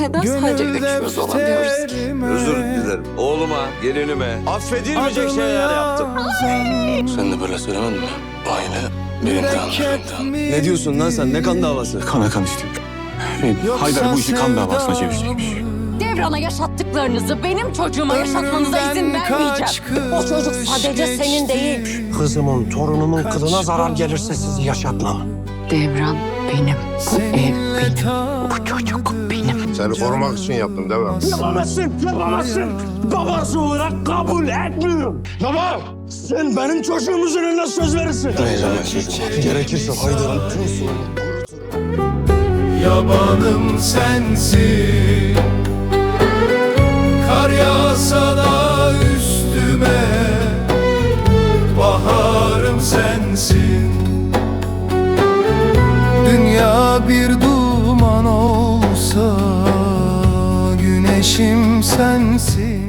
Neden sadece üçümüz olamıyoruz ki? Özür dilerim. Oğluma, gelinime affedilmeyecek şeyler yaptım. Sen de böyle söylemedin mi? Aynı benim anlarımdan. Ne diyorsun lan sen? Ne kan davası? Kana kan istiyor. Haydar bu işi kan davasına çevirecekmiş. Devran'a yaşattıklarınızı benim çocuğuma yaşatmanıza izin vermeyeceğim. O çocuk sadece senin değil. Kızımın, torunumun kılına zarar gelirse sizi yaşatmam. Devran benim. Bu ev Seni korumak için yaptım değil mi? Yapamazsın, yapamazsın. Babası olarak kabul etmiyorum. Baba, sen benim çocuğumuzun önüne söz verirsin. Ne zaman sözüm? Gerekirse Haydar'ın tüm sorunu Yabanım sensin Kar yağsa da üstüme Baharım sensin Dünya bir duman Güneşim sensin